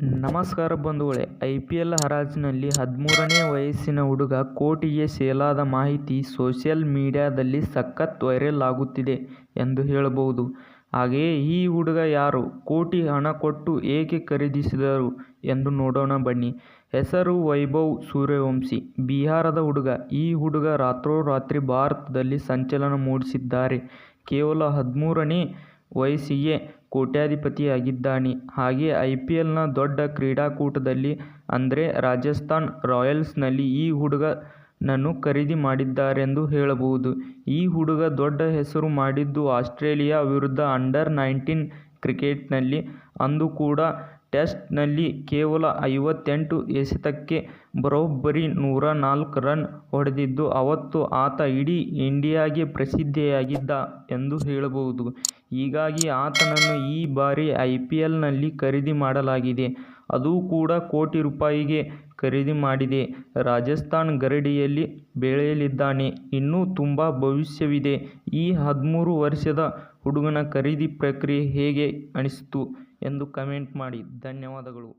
ನಮಸ್ಕಾರ ಬಂಧುಗಳೇ, I P L ಹರಾಜಿನಲ್ಲಿ ಹದಿಮೂರನೇ ವಯಸ್ಸಿನ ಹುಡುಗ ಕೋಟಿಗೆ ಸೇಲಾದ ಮಾಹಿತಿ ಸೋಷಿಯಲ್ ಮೀಡಿಯಾದಲ್ಲಿ ಸಖತ್ ವೈರಲ್ ಆಗುತ್ತಿದೆ ಎಂದು ಹೇಳಬಹುದು. ಹಾಗೆಯೇ ಈ ಹುಡುಗ ಯಾರು? ಕೋಟಿ ಹಣ ಕೊಟ್ಟು ಏಕೆ ಖರೀದಿಸಿದರು ಎಂದು ನೋಡೋಣ ಬನ್ನಿ. ಹೆಸರು ವೈಭವ್ ಸೂರ್ಯವಂಶಿ. ಬಿಹಾರದ ಹುಡುಗ. ಈ ಹುಡುಗ ರಾತ್ರೋರಾತ್ರಿ ಭಾರತದಲ್ಲಿ ಸಂಚಲನ ಮೂಡಿಸಿದ್ದಾರೆ. ಕೇವಲ ಹದಿಮೂರನೇ ವಯಸ್ಸಿಗೆ ಕೋಟ್ಯಾಧಿಪತಿಯಾಗಿದ್ದಾನೆ. ಹಾಗೆ ಐ ಪಿ ಎಲ್ನ ದೊಡ್ಡ ಕ್ರೀಡಾಕೂಟದಲ್ಲಿ ಅಂದರೆ ರಾಜಸ್ಥಾನ್ ರಾಯಲ್ಸ್ನಲ್ಲಿ ಈ ಹುಡುಗನನ್ನು ಖರೀದಿ ಮಾಡಿದ್ದಾರೆಂದು ಹೇಳಬಹುದು. ಈ ಹುಡುಗ ದೊಡ್ಡ ಹೆಸರು ಮಾಡಿದ್ದು ಆಸ್ಟ್ರೇಲಿಯಾ ವಿರುದ್ಧ ಅಂಡರ್ ನೈನ್ಟೀನ್ ಕ್ರಿಕೆಟ್ನಲ್ಲಿ ಅಂದು ಕೂಡ ಟೆಸ್ಟ್ನಲ್ಲಿ ಕೇವಲ ಐವತ್ತೆಂಟು ಎಸೆತಕ್ಕೆ ಬರೋಬ್ಬರಿ ನೂರ ನಾಲ್ಕು ರನ್ ಹೊಡೆದಿದ್ದು, ಅವತ್ತು ಆತ ಇಡೀ ಇಂಡಿಯಾಗೆ ಪ್ರಸಿದ್ಧಿಯಾಗಿದ್ದ ಎಂದು ಹೇಳಬಹುದು. ಹೀಗಾಗಿ ಆತನನ್ನು ಈ ಬಾರಿ ಐ ಪಿ ಎಲ್ನಲ್ಲಿ ಖರೀದಿ ಮಾಡಲಾಗಿದೆ. ಅದೂ ಕೂಡ ಕೋಟಿ ರೂಪಾಯಿಗೆ ಖರೀದಿ ಮಾಡಿದೆ. ರಾಜಸ್ಥಾನ್ ಗರಡಿಯಲ್ಲಿ ಬೆಳೆಯಲಿದ್ದಾನೆ. ಇನ್ನೂ ತುಂಬ ಭವಿಷ್ಯವಿದೆ. ಈ ಹದಿಮೂರು ವರ್ಷದ ಹುಡುಗನ ಖರೀದಿ ಪ್ರಕ್ರಿಯೆ ಹೇಗೆ ಅನಿಸಿತು? ಎಂದು ಕಮೆಂಟ್ ಮಾಡಿ. ಧನ್ಯವಾದಗಳು.